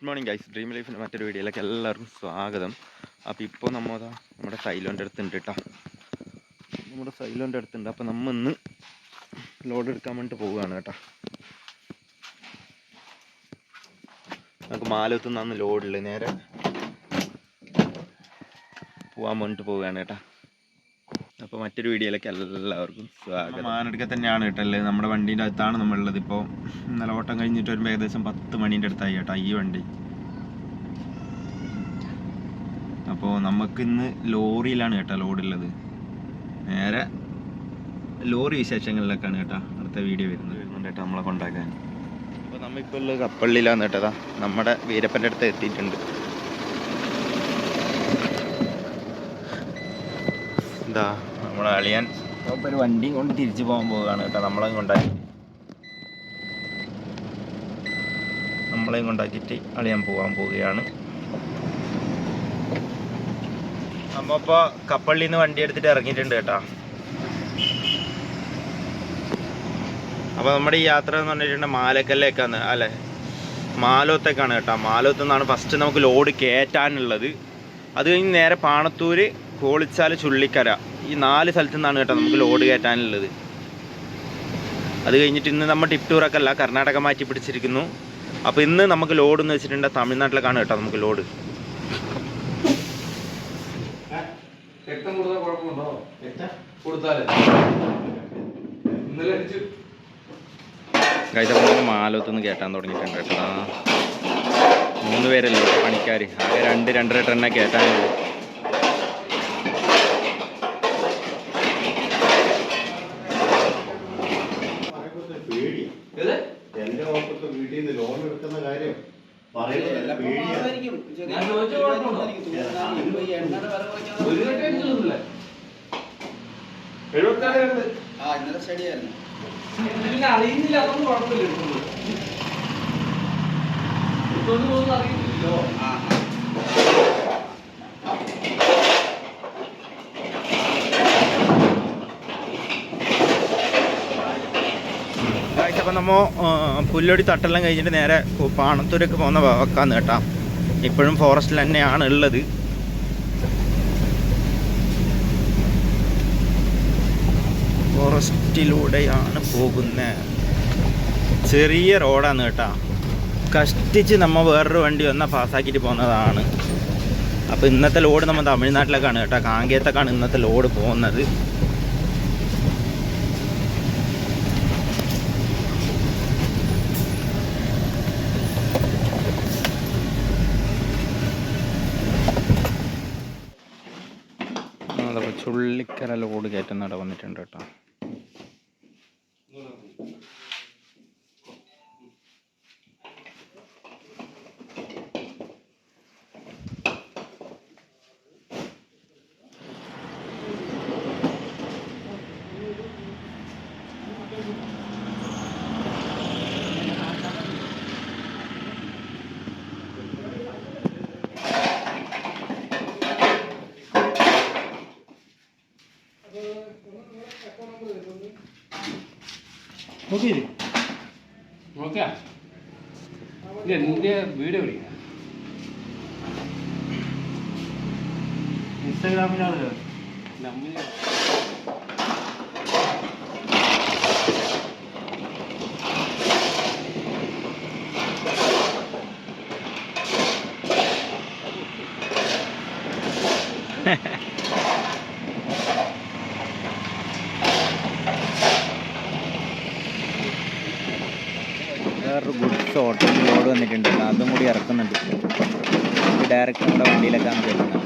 Good morning guys dream ലൈഫിന്റെ മറ്റൊരു വീഡിയോയിലേക്ക് എല്ലാവർക്കും സ്വാഗതം. അപ്പോൾ ഇപ്പോൾ നമ്മൾ നമ്മുടെ സൈലോന്റെ അടുത്തുണ്ട് കേട്ടോ നമ്മുടെ സൈലോന്റെ അടുത്തുണ്ട്. അപ്പോൾ നമ്മൾ ഇന്ന് ലോഡ് എടുക്കാൻ വേണ്ടിയിട്ട് പോവുകയാണ് കേട്ടോ. നമുക്ക് മാലത്തുനിന്നാണ് ലോഡിൽ നേരെ പോകാൻ വേണ്ടിയിട്ട് പോവുകയാണ് കേട്ടോ. അപ്പോൾ മറ്റൊരു വീഡിയോയിലേക്ക് എല്ലാവർക്കും സ്വാഗതം. മാനടുക്ക തന്നെയാണ് കേട്ടല്ലേ നമ്മുടെ വണ്ടീന്റെ അടുത്താണ് നമ്മളുള്ളത്. ഇപ്പോൾ ഇന്നലെ ഓട്ടം കഴിഞ്ഞിട്ട് വരുമ്പോൾ ഏകദേശം പത്ത് മണീന്റെ അടുത്തായി കേട്ടോ ഈ വണ്ടി. അപ്പോൾ നമുക്കിന്ന് ലോറിയിലാണ് കേട്ടോ ലോഡുള്ളത്. നേരെ ലോറി വിശേഷങ്ങളിലേക്കാണ് കേട്ടോ അടുത്ത വീഡിയോ വരുന്നത്. വരുന്നുണ്ട് കേട്ടോ നമ്മളെ കൊണ്ടാക്കാൻ. അപ്പോൾ നമ്മളിപ്പോൾ ഉള്ളത് കപ്പള്ളിയിലാണ് കേട്ടതാ നമ്മുടെ വീരപ്പന്റെ അടുത്ത് എത്തിയിട്ടുണ്ട്. എന്താ നമ്മുടെ അളിയൻ ഒരു വണ്ടിയും കൊണ്ട് തിരിച്ചു പോകാൻ പോവുകയാണ് കേട്ടോ. നമ്മളെയും കൊണ്ടാക്കി. നമ്മളെയും കൊണ്ടാക്കിയിട്ട് അളിയാൻ പോകാൻ പോവുകയാണ്. നമ്മ ഇപ്പോൾ നിന്ന് വണ്ടി എടുത്തിട്ട് ഇറങ്ങിയിട്ടുണ്ട് കേട്ടോ. അപ്പോൾ നമ്മുടെ ഈ യാത്ര എന്ന് പറഞ്ഞിട്ടുണ്ടെങ്കിൽ മാലക്കല്ലേക്കാണ് അല്ലേ? മാലോത്തേക്കാണ് കേട്ടോ. മാലോത്ത് നിന്നാണ് ഫസ്റ്റ് നമുക്ക് ലോഡ് കയറ്റാനുള്ളത് അത് കഴിഞ്ഞ് നേരെ പാണത്തൂര് കോളിച്ചാൽ ചുള്ളിക്കര. ഈ നാല് സ്ഥലത്തു നിന്നാണ് കേട്ടോ നമുക്ക് ലോഡ് കയറ്റാനുള്ളത്. അത് കഴിഞ്ഞിട്ട് ഇന്ന് നമ്മൾ ടിപ്പ് ടൂറൊക്കെയല്ല കർണാടക മാറ്റി പിടിച്ചിരിക്കുന്നു. അപ്പോൾ ഇന്ന് നമുക്ക് ലോഡ് എന്ന് വെച്ചിട്ടുണ്ടെങ്കിൽ തമിഴ്നാട്ടിലേക്കാണ് കേട്ടോ നമുക്ക് ലോഡ്. രക്തം കൊടുത്താൽ കുഴപ്പമുണ്ടോ? കൊടുത്താലേ. ഇന്നലെ അടിച്ചു. കഴിച്ച നമ്മൾ മാലത്തുനിന്ന് കേട്ടാൻ തുടങ്ങിയിട്ടുണ്ട് കേട്ടോ. മൂന്ന് പേരല്ലേ പണിക്കാർ ആകെ രണ്ട് രണ്ടര ടണ്ണേ കയറ്റാനുള്ളൂ ഏത് എന്റെ ഓർക്കൊക്കെ വീട്ടിൽ നിന്ന് ലോൺ എടുക്കുന്ന കാര്യം പറയുന്നത് പേടിയാ. ഞാൻ ചോദിച്ച കുഴപ്പമുണ്ടോ ഒരു കെട്ട് അടിച്ചു തന്നില്ലേ എഴുപത്താറ് കണ്ട് ആ ഇന്നലെ സ്റ്റഡി ആയിരുന്നു പിന്നെ അറിയുന്നില്ല അതൊന്നും കുഴപ്പമില്ല അറിയുന്നില്ലല്ലോ. ആ അപ്പം നമ്മ പുല്ലൊടി തട്ടെല്ലാം കഴിഞ്ഞിട്ട് നേരെ പാണത്തൂരേക്ക് പാണത്തൂരൊക്കെ പോകുന്ന വക്കാന്ന് കേട്ടാ. ഇപ്പോഴും ഫോറസ്റ്റിൽ തന്നെയാണ് ഉള്ളത്. ഫോറസ്റ്റിലൂടെയാണ് പോകുന്നത് ചെറിയ റോഡാണ് കേട്ടാ. കഷ്ടിച്ച് നമ്മൾ വേറൊരു വണ്ടി വന്നാൽ പാസ്സാക്കിയിട്ട് പോകുന്നതാണ്. അപ്പോൾ ഇന്നത്തെ ലോഡ് നമ്മൾ തമിഴ്നാട്ടിലേക്കാണ് കേട്ടോ. കാങ്കേത്തേക്കാണ് ഇന്നത്തെ ലോഡ് പോകുന്നത്. അതപ്പോൾ ചുള്ളിക്കര ലോഡ് കയറ്റുന്ന ഇവിടെ വന്നിട്ടുണ്ട് കേട്ടോ. നോക്കിയാ. ഇത് എന്റെ വീഡിയോ പിടിക്കാം ഇൻസ്റ്റാഗ്രാമിലാണ് നമ്മൾ ഗുഡ്സ് ഓട്ടോ ലോഡ് വന്നിട്ടുണ്ട്. അതും കൂടി ഇറക്കുന്നുണ്ട്. ഡയറക്റ്റ് നമ്മുടെ വണ്ടിയിലേക്കാണ് കയറ്റുന്നത്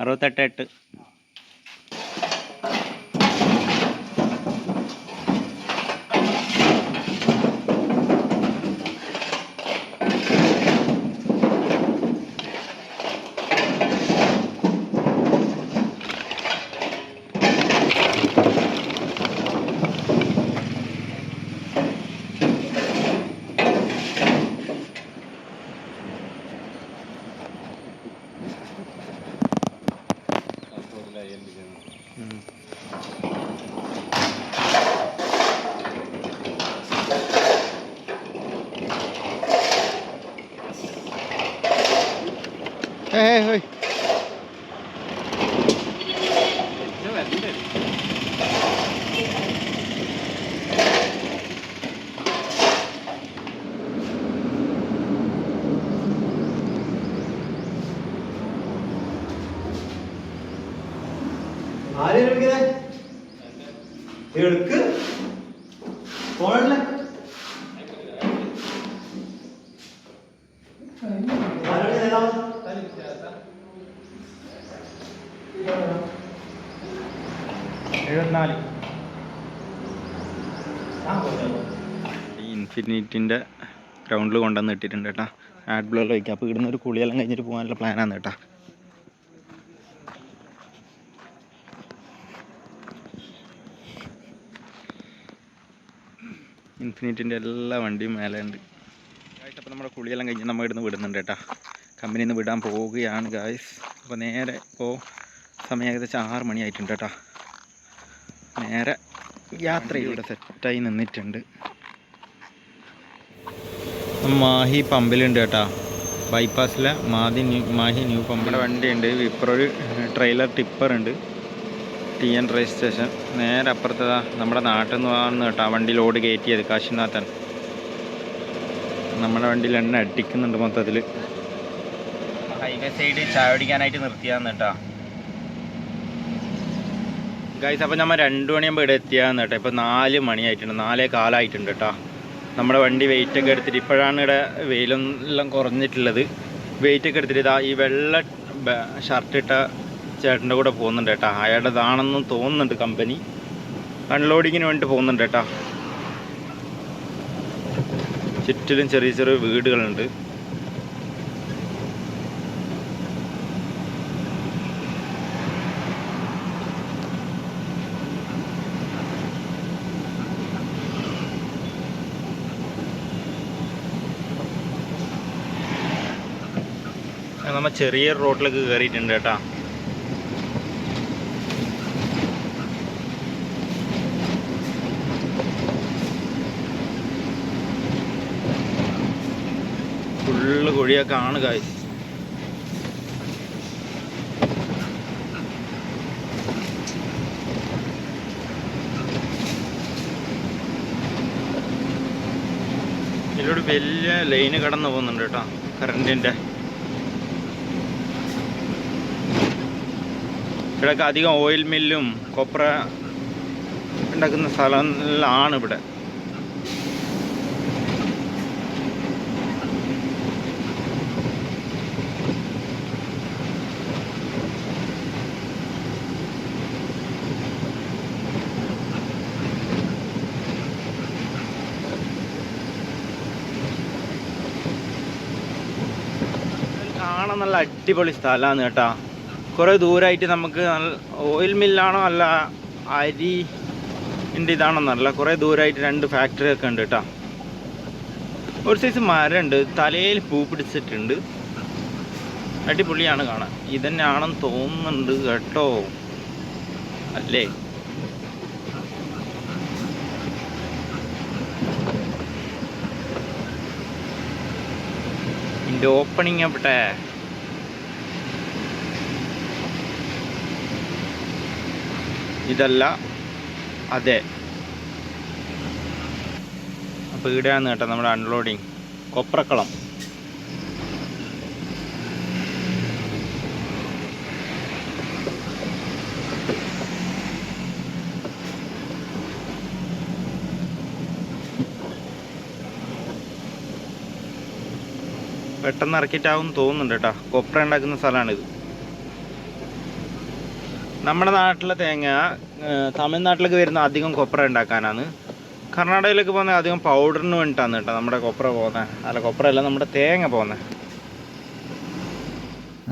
അറുപത്തെട്ട് എട്ട്. అయ్యింది. ഇൻഫിനിറ്റിന്റെ ഗ്രൗണ്ടിൽ കൊണ്ടുവന്ന് ഇട്ടിട്ടുണ്ട് കേട്ടോ. ആഡ് ബ്ലർ വെക്കാം അപ്പൊ ഇവിടുന്ന് ഒരു കുളിയെല്ലാം കഴിഞ്ഞിട്ട് പോകാനുള്ള പ്ലാനാണ് കേട്ടോ. ഇൻഫിനിറ്റിന്റെ എല്ലാ വണ്ടിയും മേലെ ഉണ്ട് അപ്പോൾ നമ്മുടെ കുളിയെല്ലാം കഴിഞ്ഞ് നമ്മൾ ഇവിടുന്ന് വിടുന്നുണ്ട് കേട്ടോ. കമ്പനിയിൽ നിന്ന് വിടാൻ പോവുകയാണ് ഗായ്സ് അപ്പോൾ നേരെ ഇപ്പോൾ സമയം ഏകദേശം ആറ് മണി ആയിട്ടുണ്ട് കേട്ടോ. നേരെ യാത്ര ഇവിടെ സെറ്റായി നിന്നിട്ടുണ്ട്. മാഹി പമ്പിലുണ്ട് കേട്ടോ. ബൈപ്പാസിലെ മാഹി ന്യൂ മാഹി ന്യൂ പമ്പിന്റെ വണ്ടിയുണ്ട്. ഇപ്പോൾ ഒരു ട്രെയിലർ ടിപ്പർ ഉണ്ട്. ടി എൻ സ്റ്റേഷൻ നേരെ അപ്പുറത്തതാ നമ്മുടെ നാട്ടിൽ നിന്ന് വന്ന് കേട്ടോ വണ്ടി ലോഡ് കയറ്റിയത് കാശിനാഥൻ. നമ്മുടെ വണ്ടിയിൽ എണ്ണ അടിക്കുന്നുണ്ട് മൊത്തത്തിൽ ഹൈവേ സൈഡ് ചായ നിർത്തിയാന്ന് കേട്ടോ. ഗൈസ് അപ്പോൾ നമ്മൾ രണ്ട് മണിയാകുമ്പോൾ ഇവിടെ എത്തിയാന്ന് കേട്ടോ. ഇപ്പോൾ നാല് മണിയായിട്ടുണ്ട് നാലേ കാലമായിട്ടുണ്ട് കേട്ടോ. നമ്മുടെ വണ്ടി വെയിറ്റ് ഒക്കെ എടുത്തിട്ട് ഇപ്പോഴാണ് ഇവിടെ വെയിലെല്ലാം കുറഞ്ഞിട്ടുള്ളത്. വെയിറ്റ് ഒക്കെ എടുത്തിട്ട് ഇതാ ഈ വെള്ള ഷർട്ട് ഇട്ട ചേട്ടന്റെ കൂടെ പോകുന്നുണ്ട് കേട്ടോ. അയാളുടേതാണെന്നും തോന്നുന്നുണ്ട് കമ്പനി അൺലോഡിങ്ങിന് വേണ്ടി പോകുന്നുണ്ട് കേട്ടോ. ചുറ്റിലും ചെറിയ ചെറിയ വീടുകളുണ്ട്. നമ്മൾ ചെറിയ റോഡിലേക്ക് കയറിയിട്ടുണ്ട് കേട്ടോ. ഫുള്ള് കുഴിയൊക്കെ ആണ് കായ് ഇതിലൂടെ വലിയ ലൈന് കടന്നു പോകുന്നുണ്ട് കേട്ടോ കറണ്ടിന്റെ ഇവിടെയൊക്കെ അധികം ഓയിൽ മില്ലും കൊപ്ര ഉണ്ടാക്കുന്ന സ്ഥലങ്ങളിലാണ് ഇവിടെ കാണാൻ നല്ല അടിപൊളി സ്ഥലമാണ് കേട്ടോ. കുറേ ദൂരമായിട്ട് നമുക്ക് നല്ല ഓയിൽ മില്ലാണോ അല്ല അരി ഉണ്ട് ഇതാണെന്നല്ല കുറേ ദൂരമായിട്ട് രണ്ട് ഫാക്ടറി ഒക്കെ ഉണ്ട് കേട്ടോ. ഒരു സൈസ് മരമുണ്ട്. തലയിൽ പൂ പിടിച്ചിട്ടുണ്ട്. അടിപൊളിയാണ് കാണാൻ. ഇതന്നെയാണെന്ന് തോന്നുന്നുണ്ട് കേട്ടോ. അല്ലേ? ഇതിന്റെ ഓപ്പണിങ് എവിടെ? ഇതല്ല അതെ. അപ്പോൾ ഇവിടെയാണ് കേട്ടോ നമ്മുടെ അൺലോഡിങ് കൊപ്രക്കളം. പെട്ടെന്ന് ഇറക്കിയിട്ടാവും തോന്നുന്നുണ്ട് കേട്ടോ. കൊപ്ര ഉണ്ടാക്കുന്ന സ്ഥലമാണിത്. നമ്മുടെ നാട്ടിലെ തേങ്ങ തമിഴ്നാട്ടിലേക്ക് വരുന്ന അധികം കൊപ്ര ഉണ്ടാക്കാനാണ്. കർണാടകയിലേക്ക് പോകുന്ന അധികം പൗഡറിന് വേണ്ടിയിട്ടാണ് കേട്ടോ നമ്മുടെ കൊപ്ര പോകുന്നത് അല്ല കൊപ്രയല്ല നമ്മുടെ തേങ്ങ പോകുന്നത്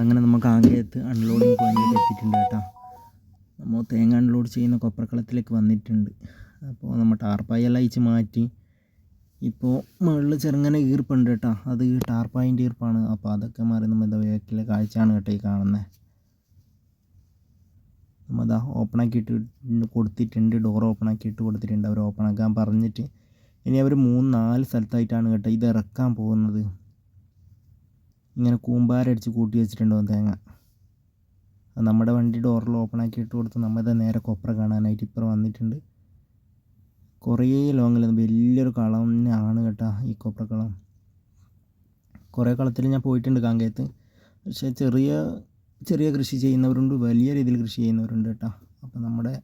അങ്ങനെ നമുക്ക് ആകെയത്ത് അൺലോഡിങ് പോയിന്റിലേക്ക് എത്തിയിട്ടുണ്ട് കേട്ടോ. നമ്മൾ തേങ്ങ അൺലോഡ് ചെയ്യുന്ന കൊപ്രക്കളത്തിലേക്ക് വന്നിട്ടുണ്ട്. അപ്പോൾ നമ്മൾ ടാർപ്പായെല്ലാം അയച്ച് മാറ്റി. ഇപ്പോൾ മുകളിൽ ചെറുങ്ങനെ ഈർപ്പുണ്ട് കേട്ടോ. അത് ടാർപ്പായിന്റെ ഈർപ്പാണ്. അപ്പോൾ അതൊക്കെ മാറി നമ്മൾ എന്താ വേക്കിലെ കാഴ്ചയാണ് കേട്ടോ ഈ കാണുന്നത് നമ്മതാ ഓപ്പൺ ആക്കിയിട്ട് കൊടുത്തിട്ടുണ്ട് ഡോർ ഓപ്പൺ ആക്കിയിട്ട് കൊടുത്തിട്ടുണ്ട്. അവർ ഓപ്പൺ ആക്കാൻ പറഞ്ഞിട്ട് ഇനി അവർ മൂന്ന് നാല് സ്ഥലത്തായിട്ടാണ് കേട്ടോ ഇത് ഇറക്കാൻ പോകുന്നത്. ഇങ്ങനെ കൂമ്പാരടിച്ച് കൂട്ടി വെച്ചിട്ടുണ്ടാവും തേങ്ങ? അത് നമ്മുടെ വണ്ടി ഡോറിൽ ഓപ്പൺ ആക്കിയിട്ട് കൊടുത്ത് നമ്മളിത് നേരെ കൊപ്ര കാണാനായിട്ട് ഇപ്പുറം വന്നിട്ടുണ്ട്. കുറേ ലോങ്ങിൽ വലിയൊരു കളം ആണ് കേട്ടോ ഈ കൊപ്രക്കളം. കുറേ കളത്തിൽ ഞാൻ പോയിട്ടുണ്ട് കാങ്കയത്ത്. പക്ഷേ ചെറിയ ചെറിയ കൃഷി ചെയ്യുന്നവരുണ്ട് വലിയ രീതിയിൽ കൃഷി ചെയ്യുന്നവരുണ്ട് കേട്ടോ. അപ്പോൾ നമ്മുടെ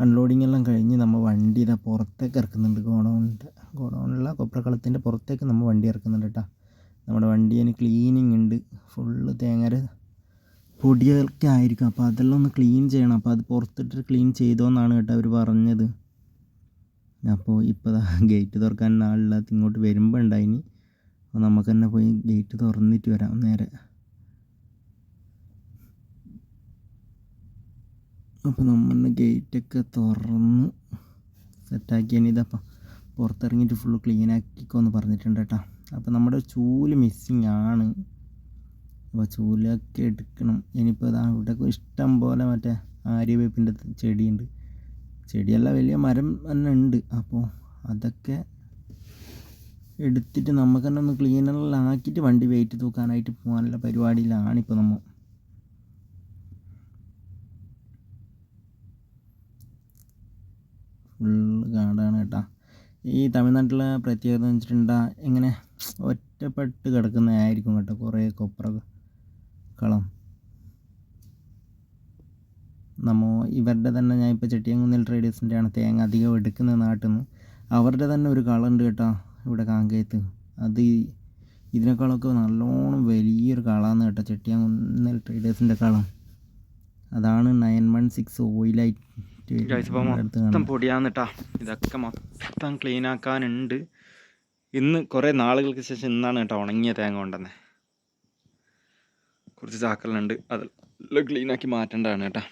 അൺലോഡിങ് എല്ലാം കഴിഞ്ഞ് നമ്മൾ വണ്ടി ഇതാ പുറത്തേക്ക് ഇറക്കുന്നുണ്ട് ഗോഡൗണിന്റെ ഗോഡൗണിലുള്ള കൊപ്രക്കളത്തിന്റെ പുറത്തേക്ക് നമ്മൾ വണ്ടി ഇറക്കുന്നുണ്ട് കേട്ടോ. നമ്മുടെ വണ്ടിന് ക്ലീനിങ് ഉണ്ട് ഫുള്ള് തേങ്ങര പൊടിയൊക്കെ ആയിരിക്കും. അപ്പോൾ അതെല്ലാം ഒന്ന് ക്ലീൻ ചെയ്യണം. അപ്പോൾ അത് പുറത്തിട്ട് ക്ലീൻ ചെയ്തോന്നാണ് കേട്ടോ അവർ പറഞ്ഞത്. അപ്പോൾ ഇപ്പോൾ ഗേറ്റ് തുറക്കാൻ ആളില്ലാത്ത ഇങ്ങോട്ട് വരുമ്പോൾ ഉണ്ടായിനി അപ്പോൾ നമുക്ക് തന്നെ പോയി ഗേറ്റ് തുറന്നിട്ട് വരാം നേരെ. അപ്പോൾ നമ്മൾ ഗേറ്റൊക്കെ തുറന്ന് സെറ്റാക്കിയാണ് ഇതപ്പം. പുറത്തിറങ്ങിയിട്ട് ഫുള്ള് ക്ലീൻ ആക്കിക്കോന്ന് പറഞ്ഞിട്ടുണ്ട് കേട്ടോ. അപ്പോൾ നമ്മുടെ ചൂൽ മിസ്സിങ് ആണ്. അപ്പോൾ ചൂലൊക്കെ എടുക്കണം. ഇനിയിപ്പോൾ ഇതാ ഇവിടെ ഇഷ്ടം പോലെ മറ്റേ ആര്യവേപ്പിന്റെ ചെടിയുണ്ട്. ചെടിയല്ല വലിയ മരം തന്നെ ഉണ്ട്. അപ്പോൾ അതൊക്കെ എടുത്തിട്ട് നമുക്ക് തന്നെ ഒന്ന് ക്ലീനറിലാക്കിയിട്ട് വണ്ടി വെയിറ്റ് തൂക്കാനായിട്ട് പോകാനുള്ള പരിപാടിയിലാണ് ഇപ്പോൾ നമ്മൾ ഫുള്ള് കാടാണ് കേട്ടോ. ഈ തമിഴ്നാട്ടിലെ പ്രത്യേകത എന്ന് വെച്ചിട്ടുണ്ടെങ്കിൽ ഇങ്ങനെ ഒറ്റപ്പെട്ട് കിടക്കുന്നതായിരിക്കും കേട്ടോ കുറേ കൊപ്ര കളം. നമ്മ ഇവരുടെ തന്നെ ഞാൻ ഇപ്പോൾ ചെട്ടിയങ്കുന്നിൽ ട്രേഡേഴ്സിന്റെയാണ് തേങ്ങ അധികം എടുക്കുന്ന നാട്ടിൽ നിന്ന്. അവരുടെ തന്നെ ഒരു കളുണ്ട് കേട്ടോ ഇവിടെ കാങ്കയത്ത്. അത് ഇതിനേക്കാളൊക്കെ നല്ലോണം വലിയൊരു കളാന്ന് കേട്ടോ ചെട്ടിയാങ്കുന്നിൽ ട്രേഡേഴ്സിന്റെ കളം. അതാണ് നയൻ വൺ സിക്സ് ഓയിലായിട്ട് മൊത്തം പൊടിയാന്നിട്ടാ. ഇതൊക്കെ മൊത്തം ക്ലീൻ ആക്കാനുണ്ട് ഇന്ന് കുറേ നാളുകൾക്ക് ശേഷം ഇന്നാണ് കേട്ടോ ഉണങ്ങിയ തേങ്ങ കൊണ്ടുവന്നത് കുറച്ച് ചാക്കലുണ്ട്. അതെല്ലാം ക്ലീൻ ആക്കി മാറ്റേണ്ടതാണ് കേട്ടോ.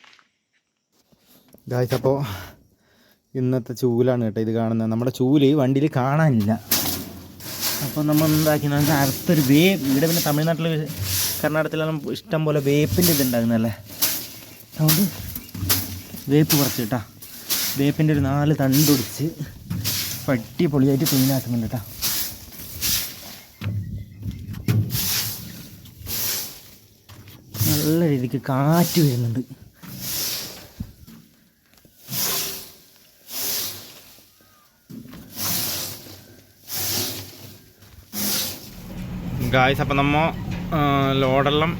ഗായ്സ് അപ്പോൾ ഇന്നത്തെ ചൂലാണ് കേട്ടോ ഇത് കാണുന്നത്. നമ്മുടെ ചൂൽ വണ്ടിയിൽ കാണാനില്ല. അപ്പോൾ നമ്മൾ എന്താക്കിയെന്ന് വെച്ചാൽ അടുത്തൊരു വേപ്പ് ഇവിടെ പിന്നെ തമിഴ്നാട്ടിൽ കർണാടകത്തിലെല്ലാം ഇഷ്ടം പോലെ വേപ്പിന്റെ ഇതുണ്ടാകുന്നല്ലേ അതുകൊണ്ട് വേപ്പ് കുറച്ച് കേട്ടാ. വേപ്പിന്റെ ഒരു നാല് തണ്ടൊടിച്ച് പട്ടി പൊളിയായിട്ട് ക്ലീൻ ആക്കുന്നുണ്ട് കേട്ടോ. നല്ല രീതിക്ക് കാറ്റ് വരുന്നുണ്ട്. ഗായ്സ് അപ്പം നമ്മൾ ലോഡെല്ലാം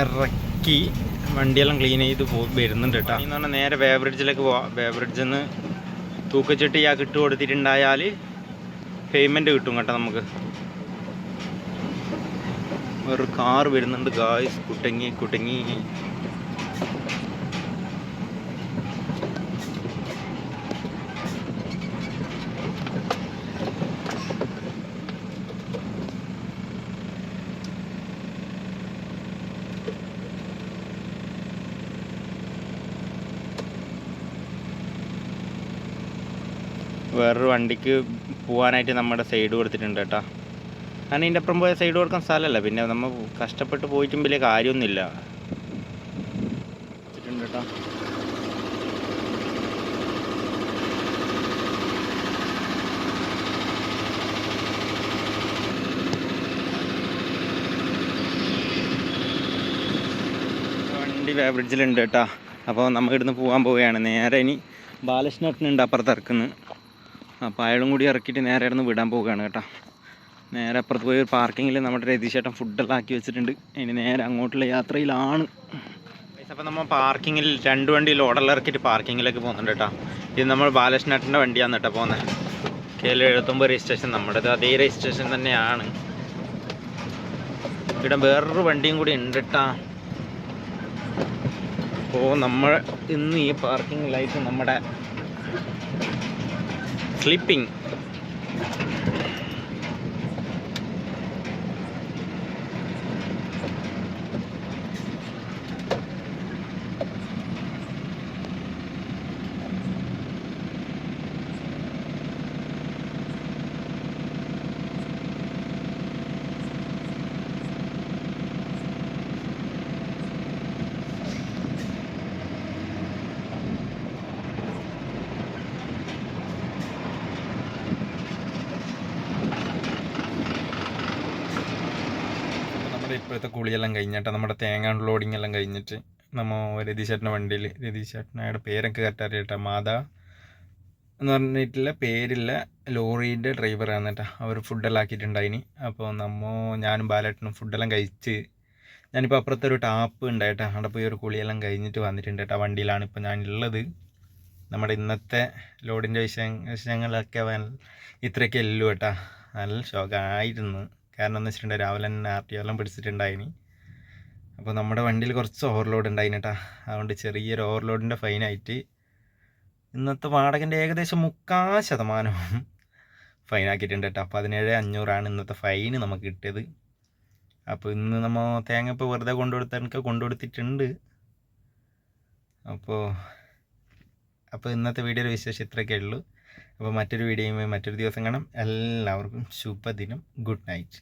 ഇറക്കി വണ്ടിയെല്ലാം ക്ലീൻ ചെയ്ത് വരുന്നുണ്ട് കേട്ടോ എന്ന് പറഞ്ഞാൽ നേരെ ബേബ്രിഡ്ജിലേക്ക് പോവാം. ബേബ്രിഡ്ജിൽ നിന്ന് തൂക്കച്ചട്ടി ഇയാൾക്ക് ഇട്ട് കൊടുത്തിട്ടുണ്ടായാൽ പേയ്മെന്റ് കിട്ടും കേട്ടോ നമുക്ക്. ഒരു കാർ വരുന്നുണ്ട് ഗായ്സ് കുട്ടങ്ങി കുട്ടങ്ങി വേറൊരു വണ്ടിക്ക് പോകാനായിട്ട് നമ്മുടെ സൈഡ് കൊടുത്തിട്ടുണ്ട് കേട്ടോ. കാരണം ഇതിന്റെ അപ്പുറം പോയ സൈഡ് കൊടുക്കാൻ സ്ഥലമല്ല. പിന്നെ നമ്മൾ കഷ്ടപ്പെട്ട് പോയിട്ടും വലിയ കാര്യമൊന്നുമില്ല. കേട്ടോ. വണ്ടി ബ്രിഡ്ജിലുണ്ട് കേട്ടോ. അപ്പോൾ നമ്മൾ ഇവിടുന്ന് പോകാൻ പോവുകയാണ്. നേരെ ഇനി ബാലകൃഷ്ണേട്ടനുണ്ട് അപ്പുറത്ത് ഇറക്കുന്നത് അപ്പോൾ അയാളും കൂടി ഇറക്കിയിട്ട് നേരെ ഇടന്ന് വിടാൻ പോവുകയാണ് കേട്ടോ. നേരെ അപ്പുറത്ത് പോയി ഒരു പാർക്കിങ്ങിൽ നമ്മുടെ രതീശേട്ടൻ ഫുഡെല്ലാം ആക്കി വെച്ചിട്ടുണ്ട്. ഇനി നേരെ അങ്ങോട്ടുള്ള യാത്രയിലാണ്. അപ്പോൾ നമ്മൾ പാർക്കിങ്ങിൽ രണ്ട് വണ്ടി ലോഡെല്ലാം ഇറക്കിയിട്ട് പാർക്കിങ്ങിലേക്ക് പോകുന്നുണ്ട് കേട്ടോ. ഇത് നമ്മൾ ബാലകൃഷ്ണേട്ടന്റെ വണ്ടിയാണ് കേട്ടോ പോകുന്നത്. കെ എൽ എഴുപത്തൊമ്പത് രജിസ്ട്രേഷൻ നമ്മുടേത് അതേ രജിസ്ട്രേഷൻ തന്നെയാണ്. ഇവിടെ വേറൊരു വണ്ടിയും കൂടി ഉണ്ട് കേട്ടോ. അപ്പോൾ നമ്മൾ ഇന്ന് ഈ പാർക്കിംഗ് ലൈറ്റ് നമ്മുടെ clipping. നമ്മുടെ ഇപ്പോഴത്തെ കുളിയെല്ലാം കഴിഞ്ഞിട്ട് നമ്മുടെ തേങ്ങ ലോഡിങ് എല്ലാം കഴിഞ്ഞിട്ട് നമ്മൾ രതീശേട്ടന്റെ വണ്ടിയിൽ രതീശേട്ടനയുടെ പേരൊക്കെ കറക്റ്റ് അറിയട്ടെ മാതാ എന്ന് പറഞ്ഞിട്ടുള്ള പേരില്ല ലോറിയുടെ ഡ്രൈവറാണ് കേട്ടോ. അവർ ഫുഡെല്ലാം ആക്കിയിട്ടുണ്ടായിനി. അപ്പോൾ നമ്മ ഞാനും ബാലേട്ടനും ഫുഡെല്ലാം കഴിച്ച് ഞാനിപ്പോൾ അപ്പുറത്തെ ഒരു ടാപ്പ് ഉണ്ടായിട്ടാ അവിടെ പോയി ഒരു കുളിയെല്ലാം കഴിഞ്ഞിട്ട് വന്നിട്ടുണ്ട് കേട്ടോ. വണ്ടിയിലാണ് ഇപ്പോൾ ഞാനുള്ളത്. നമ്മുടെ ഇന്നത്തെ ലോഡിന്റെ വിശേഷങ്ങളൊക്കെ ഇത്രയൊക്കെ ഉള്ളൂ കേട്ടാ. നല്ല ഷോക്കായിരുന്നു കാരണം എന്ന് വെച്ചിട്ടുണ്ടെങ്കിൽ രാവിലെ തന്നെ ആർ ടി എല്ലാം പിടിച്ചിട്ടുണ്ടായിനി. അപ്പോൾ നമ്മുടെ വണ്ടിയിൽ കുറച്ച് ഓവർലോഡ് ഉണ്ടായിന് കേട്ടാ അതുകൊണ്ട് ചെറിയൊരു ഓവർലോഡിന്റെ ഫൈനായിട്ട് ഇന്നത്തെ വാടകന്റെ ഏകദേശം മുക്കാൽ ശതമാനവും ഫൈനാക്കിയിട്ടുണ്ട് കേട്ടോ പതിനേഴ് അഞ്ഞൂറാണ് ഇന്നത്തെ ഫൈന് നമുക്ക് കിട്ടിയത്. അപ്പോൾ ഇന്ന് നമ്മൾ തേങ്ങ ഇപ്പോൾ വെറുതെ കൊണ്ടുകൊടുത്തവർക്ക് കൊണ്ടുകൊടുത്തിട്ടുണ്ട്. അപ്പോൾ അപ്പോൾ ഇന്നത്തെ വീഡിയോയുടെ വിശേഷം ഇത്രയൊക്കെ ഉള്ളൂ. അപ്പോൾ മറ്റൊരു വീഡിയോയുമായി മറ്റൊരു ദിവസം കാണാം. എല്ലാവർക്കും ശുഭദിനം. Good night.